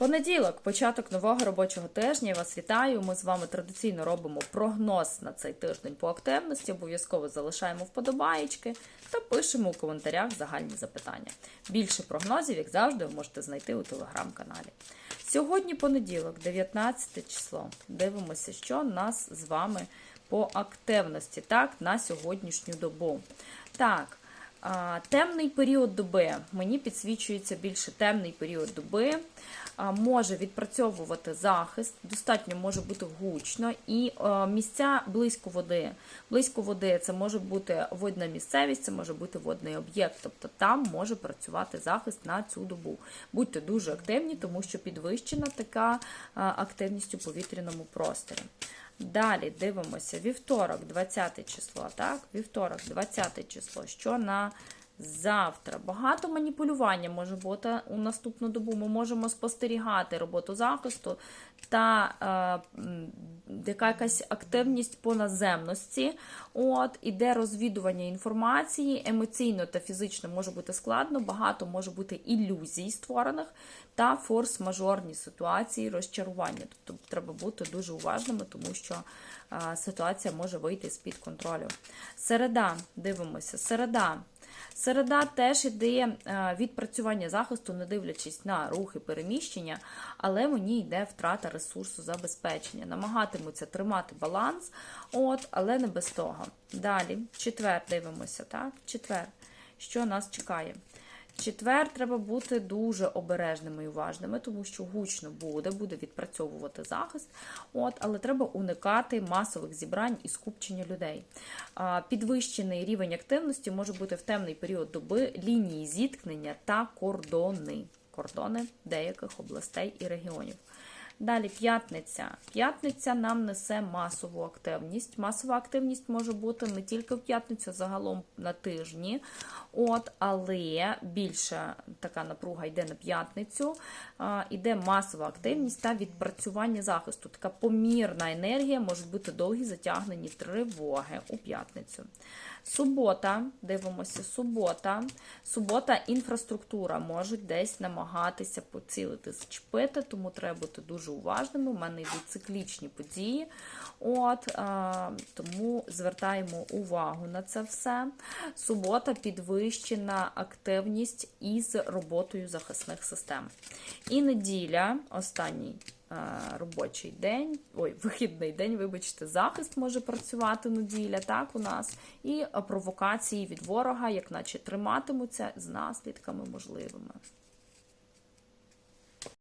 Понеділок, початок нового робочого тижня. Я вас вітаю. Ми з вами традиційно робимо прогноз на цей тиждень по активності. Обов'язково залишаємо вподобаєчки та пишемо у коментарях загальні запитання. Більше прогнозів, як завжди, ви можете знайти у телеграм-каналі. Сьогодні понеділок, 19 число. Дивимося, що нас з вами по активності, так, на сьогоднішню добу. Так. Темний період доби. Мені підсвічується більше темний період доби. Може відпрацьовувати захист, достатньо може бути гучно і місця близько води. Близько води це може бути водна місцевість, це може бути водний об'єкт. Тобто там може працювати захист на цю добу. Будьте дуже активні, тому що підвищена така активність у повітряному просторі. Далі дивимося вівторок, 20 число. Так, вівторок, 20 число. Що на завтра? Багато маніпулювання може бути у наступну добу. Ми можемо спостерігати роботу захисту та е, яка якась активність по наземності. От, іде розвідування інформації, емоційно та фізично може бути складно, багато може бути ілюзій створених та форс-мажорні ситуації розчарування. Тобто треба бути дуже уважними, тому що е, ситуація може вийти з-під контролю. Середа, дивимося, середа. Середа теж іде е, відпрацювання захисту, не дивлячись на рухи переміщення, але мені йде втрата ресурсу забезпечення. Намагатимуться тримати баланс, от, але не без того. Далі, четвер, дивимося, так? Четвер. Що нас чекає? Четвер треба бути дуже обережними і уважними, тому що гучно буде, буде відпрацьовувати захист. От, але треба уникати масових зібрань і скупчення людей. А, Підвищений рівень активності може бути в темний період доби лінії зіткнення та кордони. Кордони деяких областей і регіонів. Далі п'ятниця. П'ятниця нам несе масову активність. Масова активність може бути не тільки в п'ятницю, загалом на тижні. От, але більша така напруга йде на п'ятницю. Іде масова активність та відпрацювання захисту. Така помірна енергія, можуть бути довгі затягнені тривоги у п'ятницю. Субота, дивимося, субота. Субота, інфраструктура можуть десь намагатися поцілити, зачепити, тому треба бути дуже уважними. У мене йдуть циклічні події. От, а, Тому звертаємо увагу на це все. Субота підвищена активність із роботою захисних систем. І неділя, останній е, робочий день, ой, вихідний день, вибачте, захист може працювати неділя, так у нас, і е, провокації від ворога, як наче триматимуться з наслідками можливими.